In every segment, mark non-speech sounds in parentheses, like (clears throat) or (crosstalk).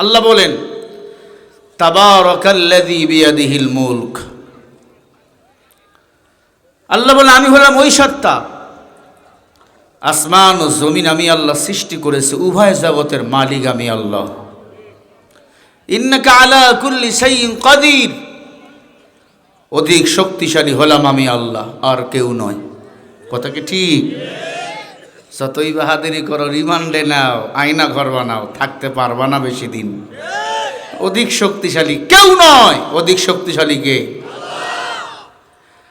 আল্লাহ বলেন মুলক। আল্লাহ বলেন, আমি হলাম ওই সত্তা। আসমান ও জমিন আমি আল্লাহ সৃষ্টি করেছি, উভয় জগতের মালিক আমি আল্লাহ। ইন্নাকা আলা কুল্লি শাইইন কাদির। অধিক শক্তিশালী হলাম আমি আল্লাহ, আর কেউ নয়। কথা কি ঠিক? যতই বাহাদুরি করো, রিমান্ডে নাও, আয়না ঘর বানাও, থাকতে পারবা না বেশি দিন। অধিক শক্তিশালী কেউ নয়। অধিক শক্তিশালী কে?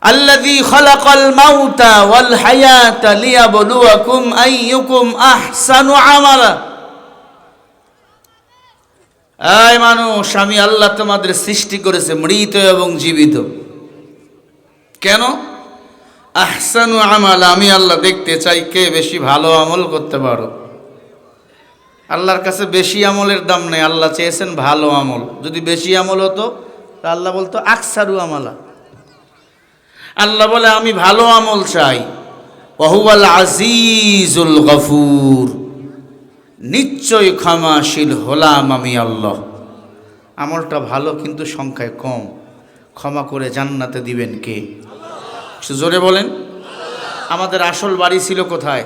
আল্লাযী খলাকাল মাউতা ওয়াল হায়াতা লিয়াবলুয়াকুম আইয়ুকুম আহসানু আমালা। এই মানুষ, আমি আল্লাহ তোমাদের সৃষ্টি করেছে মৃত এবং জীবিত। কেন? আহসানু আমাল, আমি আল্লাহ দেখতে চাই কে বেশি ভালো আমল করতে পারো। আল্লাহর কাছে বেশি আমলের দাম নেই, আল্লাহ চেয়েছেন ভালো আমল। যদি বেশি আমল হতো, তা আল্লাহ বলতো, আকসারু আমালা। আল্লাহ বলে, আমি ভালো আমল চাই। বহুয়াল আজিজুল গফুর। নিশ্চয় ক্ষমাশীল হলাম আমি আল্লাহ। আমলটা ভালো, কিন্তু সংখ্যায় কম। ক্ষমা করে জান্নাতে দিবেন কে? জোরে বলেন। আমাদের আসল বাড়ি ছিল কোথায়?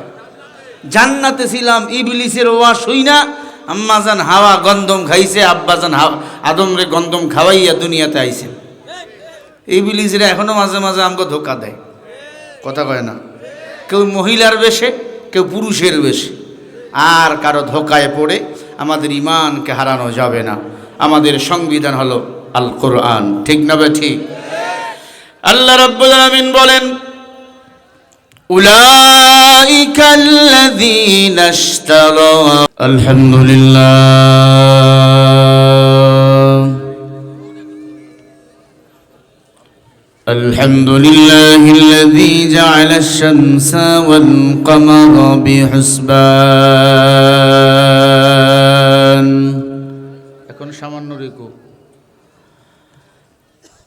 জান্নাতে ছিলাম, ইবলিসের ওয়া শুই না। আম্মাজান হাওয়া গন্ধম খাইছে, আব্বাজান হাওয়া, আদমরে গন্ধম খাওয়াইয়া দুনিয়াতে আইছেন এই বিলিজরা এখনও মাঝে মাঝে আমাকে ধোকা দেয়। কথা কয় না? কেউ মহিলার বেশে, কেউ পুরুষের বেশে। আর কারও ধোকায় পড়ে আমাদের ইমানকে হারানো যাবে না। আমাদের সংবিধান হলো আল কোরআন ঠিক না ঠিক? আল্লাহ রাব্বুল আলামিন বলেন أولئك الذين اشتروا الحمد لله الحمد لله الذي جعل الشمس والقمر بحسبان এখন সামান্য রেকো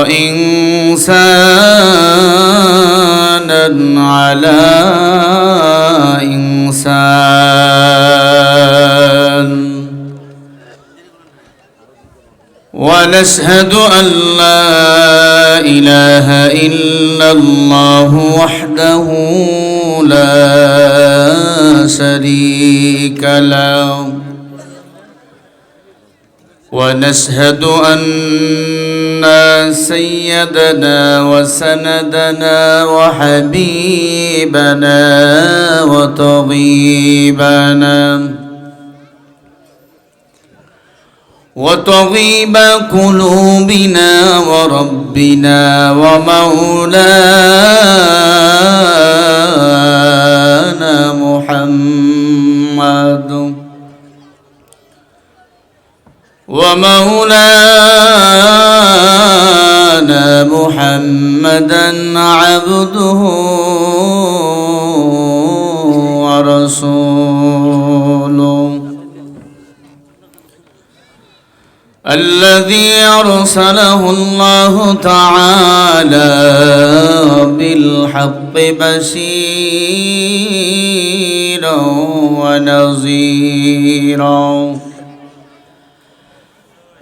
وإنسانا على إنسان. ونشهد أن لا إله إلا الله وحده لا شريك له. ونشهد أن سيدنا وسندنا وحبيبنا وطبيبنا وطبيب قلوبنا وربنا ومولانا محمد ومولانا محمدا عبده ورسوله. الذي أرسله الله تعالى بالحق بشيرا ونذيرا.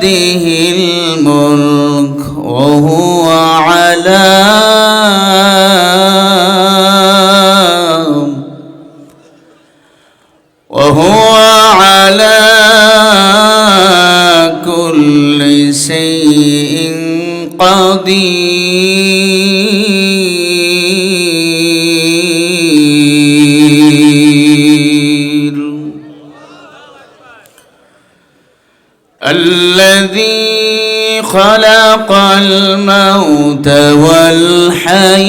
بيده الملك وهو على وهو على كل شيء قدير. خلق الموت والحياة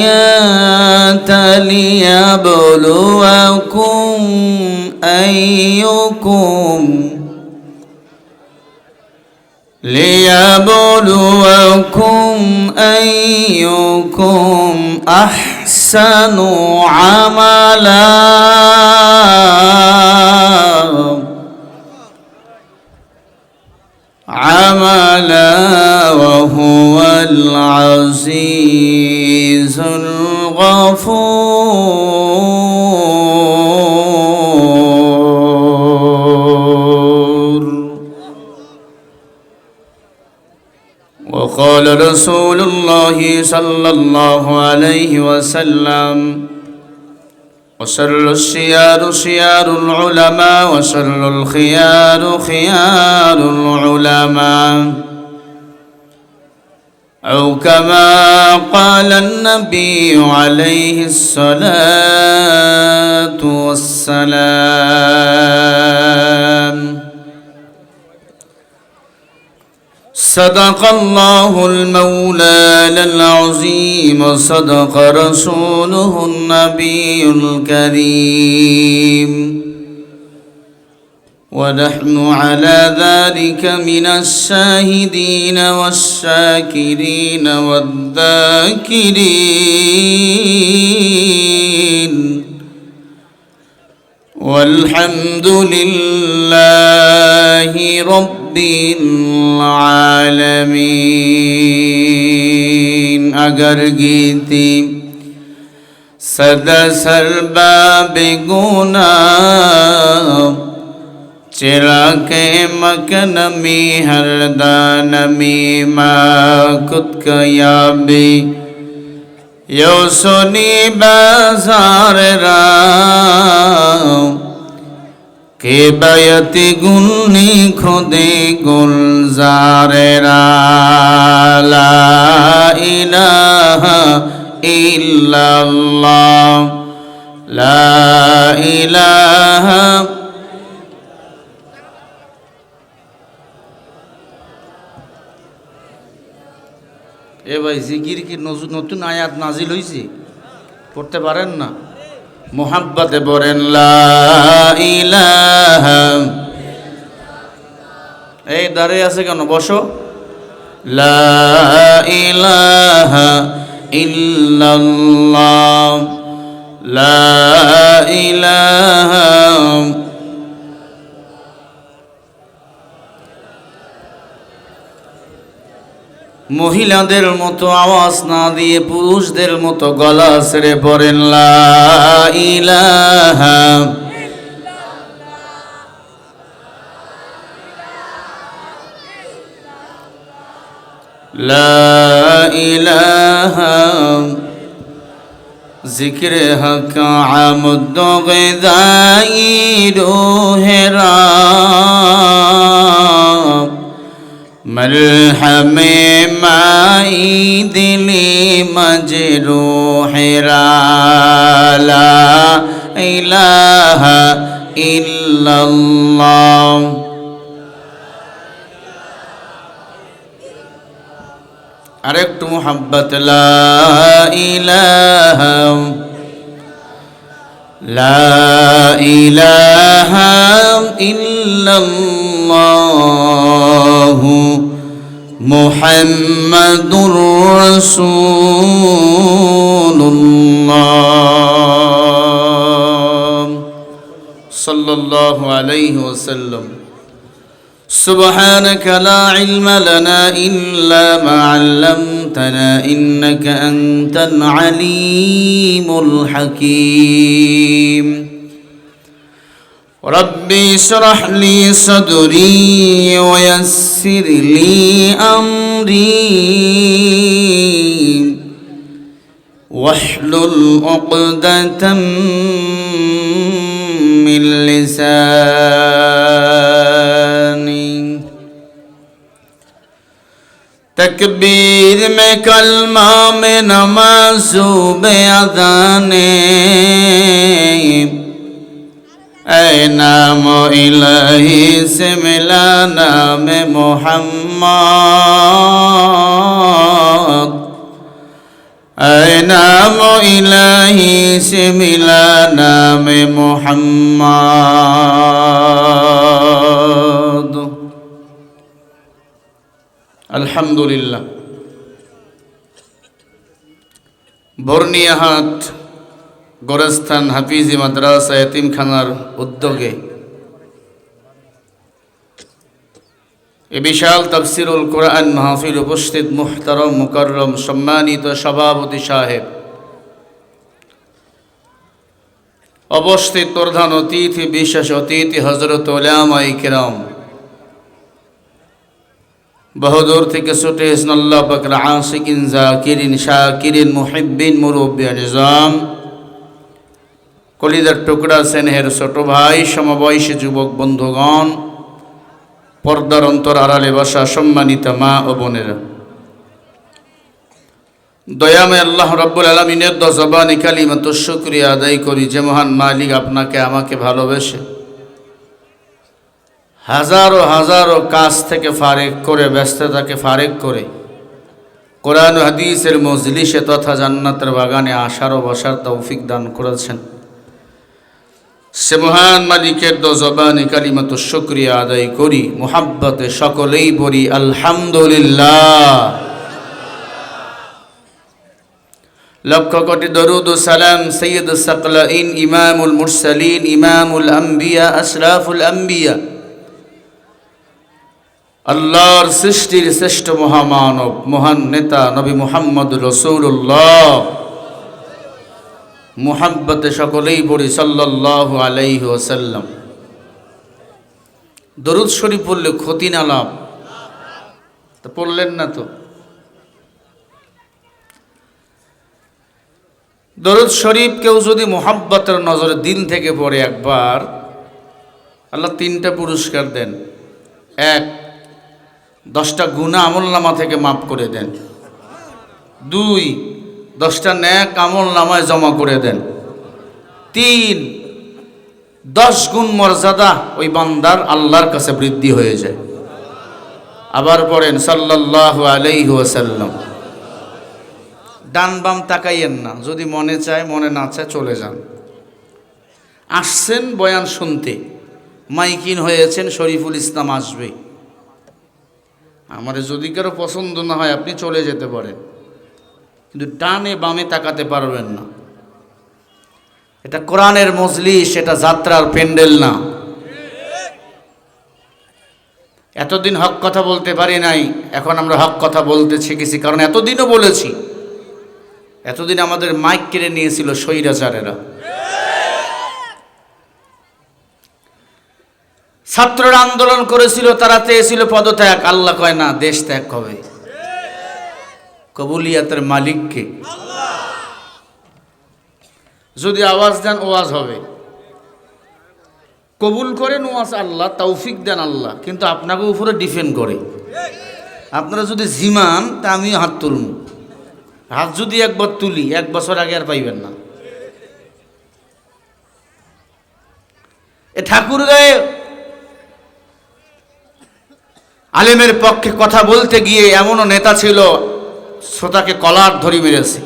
ليبلوكم أيكم ليبلوكم أيكم أحسن عملا. عملا وهو العزيز الغفور. وقال رسول الله صلى الله عليه وسلم وشر الشيار شيار العلماء وشر الخيار خيار العلماء. أو كما قال النبي عليه الصلاة والسلام. صدق الله المولى العظيم وصدق رسوله النبي الكريم. ونحن على ذلك من الشاهدين والشاكرين والذاكرين. والحمد لله رب رب العالمين اگر گیتی صدا سرباب گناہ چرا کے مکن می ہر دان می ما کت کیا بھی یو سنی بازار را কে বায়তি গুলনি খুদে গুল ইলাহা ইল্লাল্লাহ, লা ইলাহা এ ভাই জিগির কি নতুন আয়াত নাজিল হয়েছে পড়তে পারেন না? মোহাব্বতে বলেন এই দাঁড়িয়ে আছে কেন? বসো। ইলাহা ইল্লাল্লাহ। লা মহিলাদের মতো আওয়াজ না দিয়ে পুরুষদের মতো গলা ছেড়ে পড়েন জিক্র হক আমদ রোহেরা ملحم مائی دلی مجروح را لا إله إلا الله আরেকটু মোহাব্বত লা ইলাহা لا إله إلا الله محمد رسول الله صلى الله عليه وسلم سبحانك لا علم لنا إلا ما علمنا علمتنا إنك أنت العليم الحكيم. ربي اشرح لي صدري ويسر لي أمري. واحلل عقدة من لساني. تکبیر کلمہ میں نمازو بے ادانے اے نام الہی سے ملا نام محمد. اے نام الہی سے ملا نام محمد. الحمدللہ বর্নিয়াহাট গোরস্থান, হাফিজি মাদ্রাসা, এতিমখানার উদ্যোগে। এ বিশাল তফসিরুল কোরআন মাহফিল উপস্থিত মুহতারম মুকরম সম্মানিত সভাপতি সাহেব। অবস্থিত প্রধান অতিথি, বিশেষ অতিথি হজরত ওলামাই কিরাম। বহুদূর থেকে ছুটে এসেছেন আল্লাহ বকর কলিদার টুকরা সেনহের ছোট ভাই, সমবয়সী যুবক বন্ধুগণ, পর্দার অন্তর আড়ালে বসা সম্মানিত মা ও বোনেরা। দয়ামে আল্লাহ রব্বুল আলমিনের দজবানি কালিমাত শুক্রিয়া আদায় করি যে মহান মালিক আপনাকে, আমাকে ভালোবেসে। হাজারো হাজারো কাজ থেকে ফারেক করে, ব্যস্ততাকে ফারেক করে। কোরআন হাদিসের মজলিসে তথা জান্নাতের বাগানে আসার ও বসার তৌফিক দান করেছেন। সে মহান মালিকের দো জবানি কালিমাত শুক্রিয়া আদায় করি। মোহাব্বতে সকলেই বলি, আলহামদুলিল্লাহ। লক্ষ কোটি দরুদ সালাম সৈয়দ সকলাইন ইমামুল মুরসালিন, ইমামুল আম্বিয়া, আশরাফুল আম্বিয়া। আল্লাহর সৃষ্টির শ্রেষ্ঠ মহামানব, মহান নেতা নবী মুহাম্মদ রসৌল্লাহ মুহাব্বতে সকলেই পড়ি সাল্লাল্লাহু আলাইহি ওসাল্লাম দরুদ শরীফ পড়লে ক্ষতি না লাভ? তা পড়লেন না তো। দরুদ শরীফ কেউ যদি মোহাব্বতের নজরে দিন থেকে পড়ে একবার, আল্লাহ তিনটা পুরস্কার দেন। এক দশটা গুণা আমল নামা থেকে মাফ করে দেন। দুই, দশটা ন্যাক আমল নামায় জমা করে দেন। তিন, দশ গুণ মর্যাদা ওই বান্দার আল্লাহর কাছে বৃদ্ধি হয়ে যায়। আবার পড়েন সাল্লাহ আলাইহি ওয়াসাল্লাম। ডান বাম তাকাইয়েন না, যদি মনে চায়, মনে না চায় চলে যান। আসছেন বয়ান শুনতে। মাইকিন হয়েছেন, শরীফুল ইসলাম আসবে। আমার যদি কারও পছন্দ না হয়, আপনি চলে যেতে পারেন। কিন্তু ডানে বামে তাকাতে পারবেন না। এটা কোরআনের মজলিস, এটা যাত্রার প্যান্ডেল না। এতদিন হক কথা বলতে পারি নাই, এখন আমরা হক কথা বলতে শিখেছি, কারণ এতদিনও বলেছি। এতদিন আমাদের মাইক কেড়ে নিয়েছিল স্বৈরাচারেরা। ছাত্ররা আন্দোলন করেছিল, তারা চেয়েছিল পদত্যাগ। আল্লাহ কয়, না, দেশ ত্যাগ হবে। কবুলিয়াতের মালিককে। যদি আওয়াজ দেন, ওয়াজ হবে। কবুল করেন, ওয়াজ আল্লাহ, তৌফিক দেন আল্লাহ, কিন্তু আপনাকে উপরে ডিফেন্ড করে। আপনারা যদি জিমান, তা আমিও হাত তুলুন হাত যদি একবার তুলি, এক বছর আগে আর পাইবেন না। এ ঠাকুর গায়ে আলেমের পক্ষে কথা বলতে গিয়ে এমনও নেতা ছিল, শ্রোতাকে কলার ধরি মেরেছে।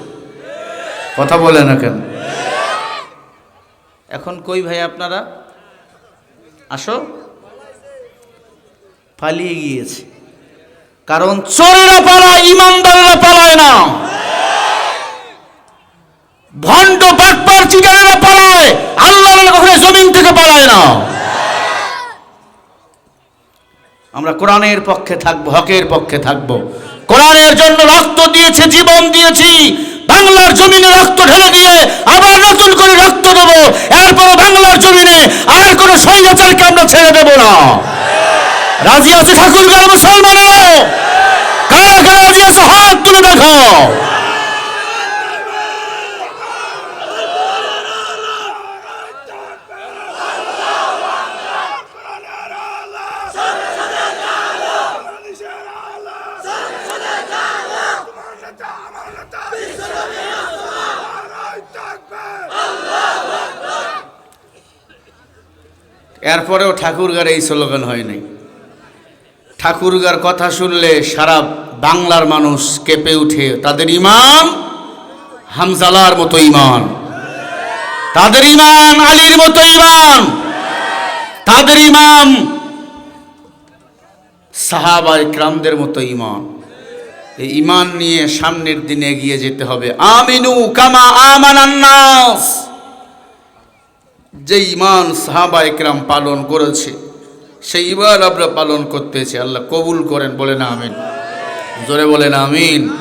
কথা বলে না কেন? এখন কই ভাই আপনারা? আসো। পালিয়ে গিয়েছে। কারণ চোরেরা পালায়, ইমানদারেরা পালায় না। ভণ্ড বাটপার চিটারেরা পালায় আল্লাহর কখনো জমিন থেকে পালায় না আমরা কোরআনের পক্ষে থাকব, হকের পক্ষে থাকব। কোরআনের জন্য রক্ত দিয়েছে, জীবন দিয়েছি। বাংলার জমিনে রক্ত ঢেলে দিয়ে আবার নতুন করে রক্ত দেব। এরপর বাংলার জমিনে আর কোন স্বৈরাচারকে আমরা ছেড়ে দেব না। রাজি আছে ঠাকুরগাঁর মুসলমানেরা? কারা কারা রাজি আছে হাত তুলে দেখো? এরপরেও ঠাকুরগার এই স্লোগান হয় নাই। ঠাকুরগার কথা শুনলে সারা বাংলার মানুষ কেঁপে উঠে তাদের ইমাম হামজালার মতো ইমান তাদের ইমান আলীর মতো ইমান তাদের ইমাম সাহাবা ইকরামদের মতো ইমান এই ইমান নিয়ে সামনের দিনে এগিয়ে যেতে হবে। আমিনু কামা আমানান্নাস যে ইমান সাহাবা ইকরাম পালন করেছে, সেই ইমান আমরা পালন করতেছি। আল্লাহ কবুল করেন, বলেন আমিন। জোরে বলেন আমিন।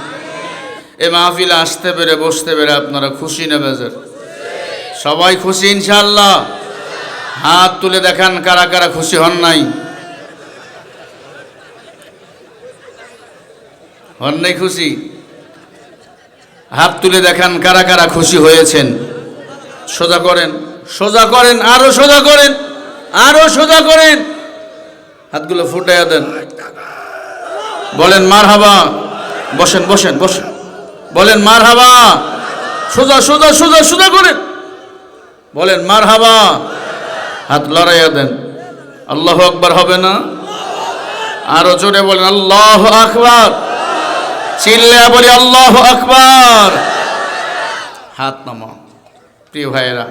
এ মাহফিলে আসতে পেরে, বসতে পেরে আপনারা খুশি না বেজার? সবাই খুশি ইনশাল্লাহ হাত তুলে দেখান কারা কারা খুশি হন নাই। হন নাই খুশি? হাত তুলে দেখান কারা কারা খুশি হয়েছেন। সোজা করেন। সোজা করেন, আরও সোজা করেন, আরও সোজা করেন। হাতগুলো ফুটাইয়া দেন। বলেন মার হাবা বসেন বসেন বসেন। বলেন মার হাবা সোজা সোজা সোজা সোজা করেন। বলেন মার হাবা হাত লড়াইয়া দেন। আল্লাহ আকবার হবে না? আরও জোরে বলেন, আল্লাহ আকবার। চিল্লে বলি, আল্লাহ আকবার। হাত নামা প্রিয় ভাইয়েরা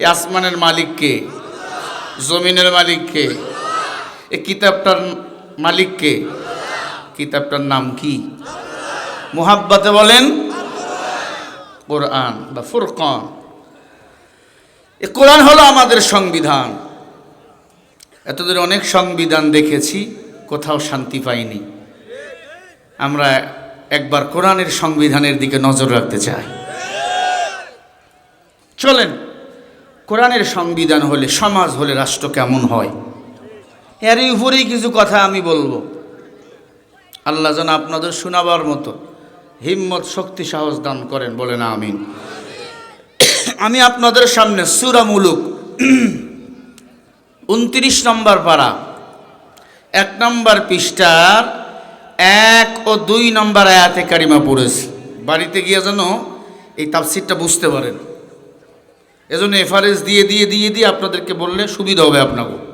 এই আসমানের মালিক কে? জমিনের মালিক কে? এ কিতাবটার মালিক কে? কিতাবটার নাম কি? মুহাব্বাতে বলেন, কোরআন বা ফুরকান। এ কোরআন হলো আমাদের সংবিধান। এতদিন অনেক সংবিধান দেখেছি, কোথাও শান্তি পাইনি। আমরা একবার কোরআনের সংবিধানের দিকে নজর রাখতে চাই। চলেন কোরআনের সংবিধান হলে, সমাজ হলে রাষ্ট্র কেমন হয়? এর উপরেই কিছু কথা আমি বলব। আল্লাহ যেন আপনাদের শোনাবার মতো হিম্মত, শক্তি, সাহস দান করেন, বলেন আমিন। আমি আপনাদের সামনে সুরা মুলুক (clears throat) উনত্রিশ নম্বর পাড়া এক নম্বর পৃষ্ঠার এক ও দুই নম্বর আয়াতে কারিমা পড়েছি। বাড়িতে গিয়ে যেন এই তাফসিরটা বুঝতে পারেন। এজন্য এফআরএস দিয়ে দিয়ে দিয়ে দিয়ে আপনাদেরকে বললে সুবিধা হবে আপনাকে